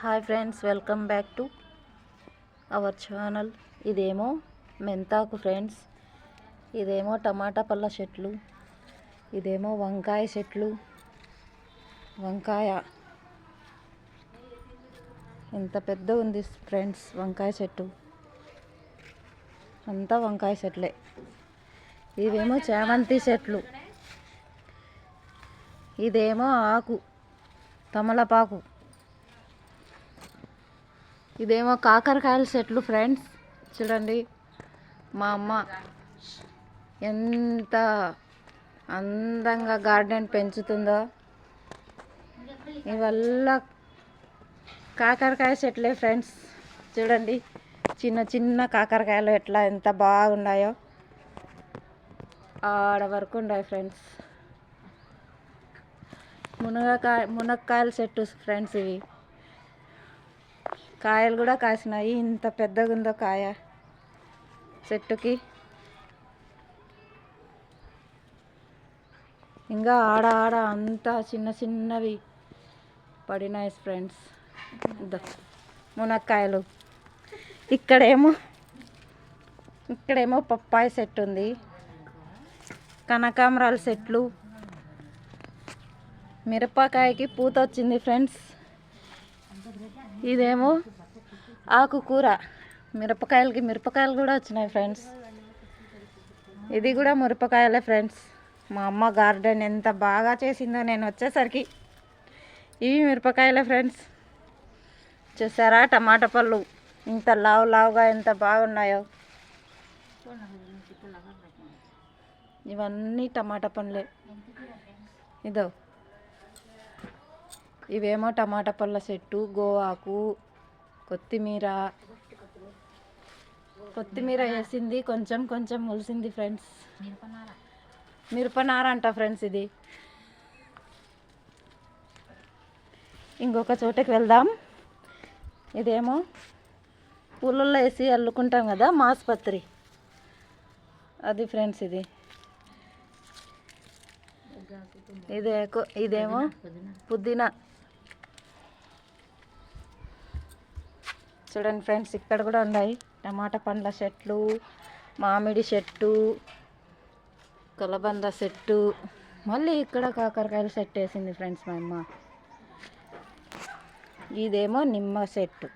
Hi friends welcome back to our channel. ఇదేమో మెంతాకు friends. ఇదేమో టమాటా పళ్ళ చెట్లు. ఇదేమో వంకాయ చెట్లు. వంకాయ. ఎంత పెద్ద ఉంది ఫ్రెండ్స్ వంకాయ చెట్టు. అంతా వంకాయ చెట్లే. ఇవేమో చామంతి చెట్లు. ఇదేమో ఆకు తమలపాకు. ఇదేమో కాకరకాయల చెట్లు ఫ్రెండ్స్ చూడండి మా అమ్మ ఎంత అందంగా గార్డెన్ పెంచుతుందో. ఇవల్ల కాకరకాయ చెట్లే ఫ్రెండ్స్ చూడండి చిన్న చిన్న కాకరకాయలు ఎట్లా ఎంత బాగున్నాయో. ఆడ వరకు ఉన్నాయి ఫ్రెండ్స్ మునగకాయ మునక్కాయల చెట్టు ఫ్రెండ్స్ ఇవి. కాయలు కూడా కాసినాయి. ఇంత పెద్దగా ఉందో కాయ చెట్టుకి. ఇంకా ఆడ ఆడ అంతా చిన్న చిన్నవి పడినాయి ఫ్రెండ్స్. మునక్కాయలు. ఇక్కడేమో ఇక్కడేమో పప్పాయ చెట్టు ఉంది. కనకాంబరాల చెట్లు మిరపకాయకి పూత వచ్చింది ఫ్రెండ్స్. ఇదేమో ఆకుకూర. మిరపకాయలకి మిరపకాయలు కూడా వచ్చినాయి ఫ్రెండ్స్. ఇది కూడా మిరపకాయలే ఫ్రెండ్స్. మా అమ్మ గార్డెన్ ఎంత బాగా చేసిందో నేను వచ్చేసరికి. ఇవి మిరపకాయలే ఫ్రెండ్స్. చూసారా? టమాటా పళ్ళు. ఇంత లావు లావుగా ఎంత బాగున్నాయో. ఇవన్నీ టమాటా పండ్లే. ఇదో. ఇవేమో టమాటా పళ్ళ చెట్టు గోవాకు కొత్తిమీర. కొత్తిమీర వేసింది కొంచెం కొంచెం ములిసింది ఫ్రెండ్స్. మిరపనార అంట ఫ్రెండ్స్ ఇది. ఇంకొక చోటకి వెళ్దాం. ఇదేమో పూలల్లో వేసి అల్లుకుంటాం కదా మాస్పత్రి. అది ఫ్రెండ్స్ ఇది. ఇదే ఇదేమో పుదీనా. చూడండి ఫ్రెండ్స్ ఇక్కడ కూడా ఉన్నాయి. టమాటా పండ్ల చెట్లు మామిడి చెట్టు కలబంద చెట్టు మళ్ళీ ఇక్కడ కాకరకాయల చెట్టు వేసింది ఫ్రెండ్స్ మా అమ్మ. ఇదేమో నిమ్మ చెట్టు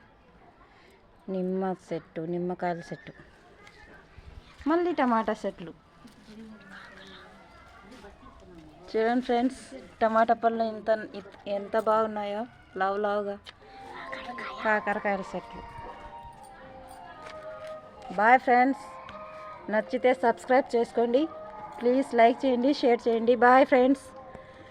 నిమ్మ చెట్టు నిమ్మకాయల చెట్టు మళ్ళీ టమాటా చెట్లు చూడండి ఫ్రెండ్స్ టమాటా పళ్ళు ఎంత ఎంత బాగున్నాయో. లావు లావుగా. కాకరకాయల చెట్లు బాయ్ ఫ్రెండ్స్. నచ్చితే సబ్స్క్రైబ్ చేసుకోండి. ప్లీజ్ లైక్ చేయండి షేర్ చేయండి. Bye friends.